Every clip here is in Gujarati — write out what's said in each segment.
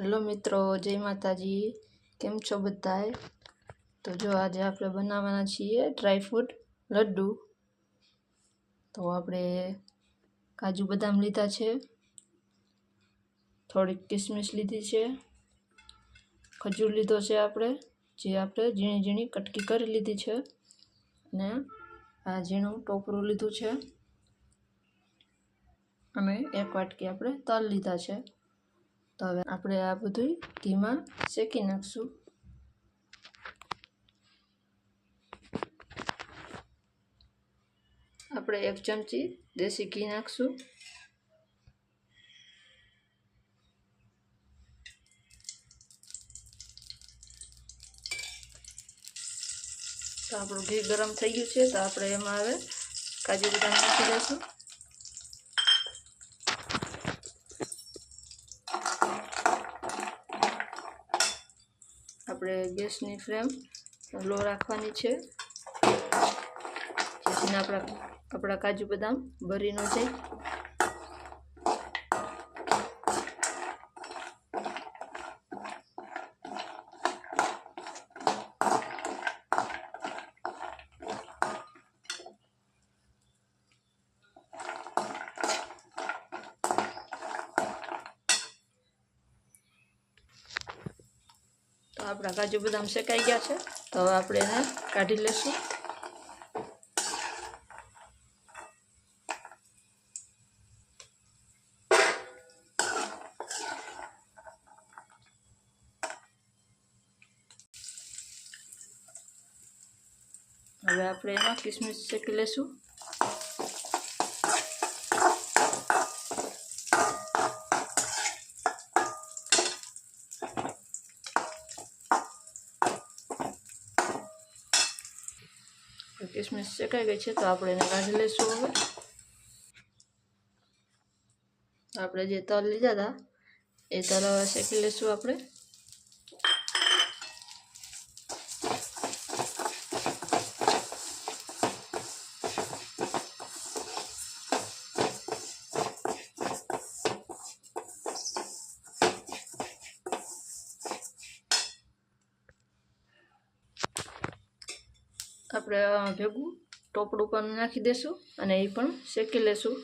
હેલો મિત્રો, જય માતાજી. કેમ છો બધાએ તો જો આજે આપણે બનાવવાના છીએ ડ્રાયફ્રૂટ લડ્ડુ. તો આપણે કાજુ બદામ લીધા છે. થોડીક કિસમિસ લીધી છે. ખજૂર લીધો છે આપણે, જે આપણે ઝીણી ઝીણી કટકી કરી લીધી છે. અને આ ઝીણું ટોપરું લીધું છે. અને એક વાટકી આપણે તલ લીધા છે. તો હવે આપણે આ બધું ઘીમાં શેકી નાખશું. આપણે એક ચમચી દેશી ઘી નાખશું. તો આપણું ઘી ગરમ થઈ ગયું છે, તો આપણે એમાં હવે કાજુ બદામ નાખી દઈશું. આપણે ગેસની ફ્લેમ લો રાખવાની છે. જેથી આપણા આપણા કાજુ બદામ ભરી ન જાય. આપણા કાજુ બદામ શેકાઈ ગયા છે. તો હવે આપણે એને કાઢી લઈશું. હવે આપણે એમાં કિસમિસ શેકી લઈશું. કિસમિસ શેકાઈ ગઈ છે તો આપણે એને કાઢી લઈશું હવે. આપણે જે તલ લીધા હતા એ તલ હવે શેકી લઈશું આપણે. આપણે ભેગું ટોપડું પણ નાખી દઈશું અને એ પણ શેકી લેશું.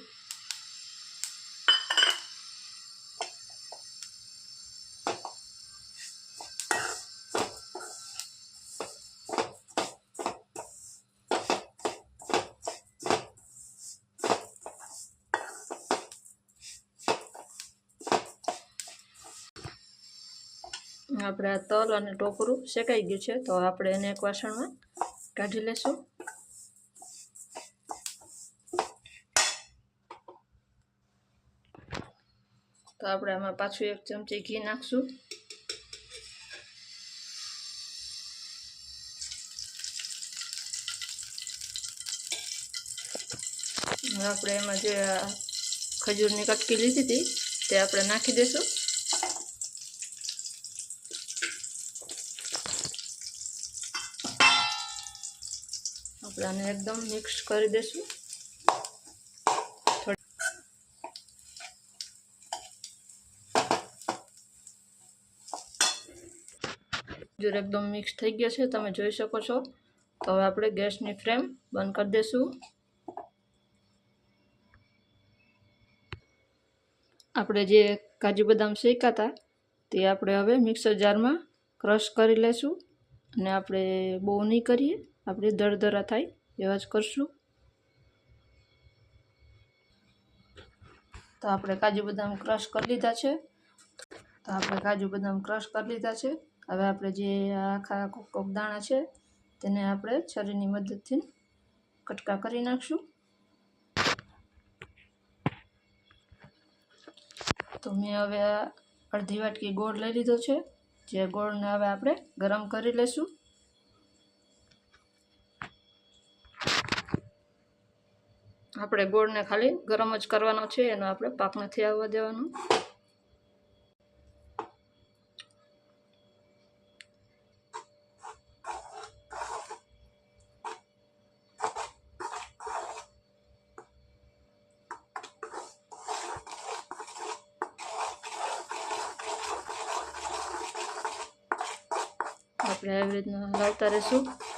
આપણે આ તલ અને ટોપરું શેકાઈ ગયું છે, તો આપણે એને એક વાસણમાં કાઢી લેશું. તો આપણે આમાં પાછું એક ચમચી ઘી નાખશું. આપણે એમાં જે ખજૂરની કટકી લીધી હતી તે આપણે નાખી દઈશું આપણે એકદમ મિક્સ કરી દઈશું ખજૂર એકદમ મિક્સ થઈ ગયા છે, તમે જોઈ શકો છો. તો હવે આપણે ગેસની ફ્લેમ બંધ કરી દઈશું આપણે જે કાજુ બદામ શેકા હતા તે આપણે હવે મિક્સર જારમાં ક્રશ કરી લઈશું અને આપણે બહુ નહીં કરીએ. આપણે દરદરા થાય, એવા જ કરશું. તો આપણે કાજુ બદામ ક્રશ કરી લીધા છે. તો આપણે કાજુ બદામ ક્રશ કરી લીધા છે. હવે આપણે જે આખા કોક કોક દાણા છે, તેને આપણે છરીની મદદથી કટકા કરી નાખશું. તો મેં હવે અડધી વાટકી ગોળ લઈ લીધો છે. જે ગોળને હવે આપણે ગરમ કરી લઈશું આપણે ગોળને ખાલી ગરમ જ કરવાનો છે, એનો આપણે પાક નથી આવવા દેવાનો. આપણે આવી રીતના લાવતા રહીશું.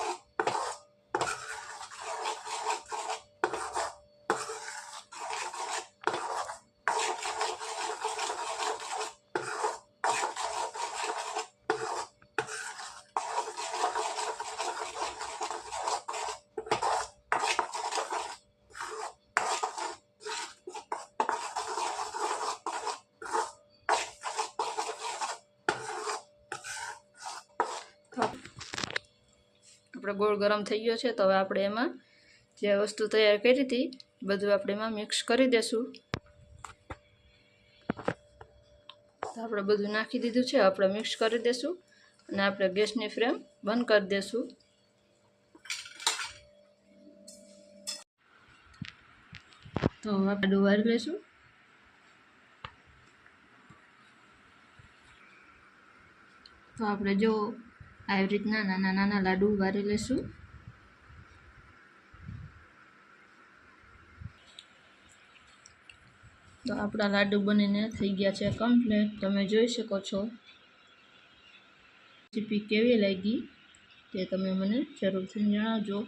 આપણે ગોળ ગરમ થઈ ગયો છે, તો હવે આપણે એમાં જે વસ્તુ તૈયાર કરી હતી બધું આપણે એમાં મિક્સ કરી દેશું. તો આપણે બધું નાખી દીધું છે, આપણે મિક્સ કરી દેશું અને આપણે ગેસની ફ્લેમ બંધ કરી દેશું. તો આપણે ડુબારી લઈશું. તો આપણે જો આવી રીતના નાના નાના લાડુ વારી લેશું તો આપણા લાડુ બનીને થઈ ગયા છે કમ્પ્લીટ તમે જોઈ શકો છો. રેસીપી કેવી લાગી તે તમે મને જરૂરથી જણાવજો.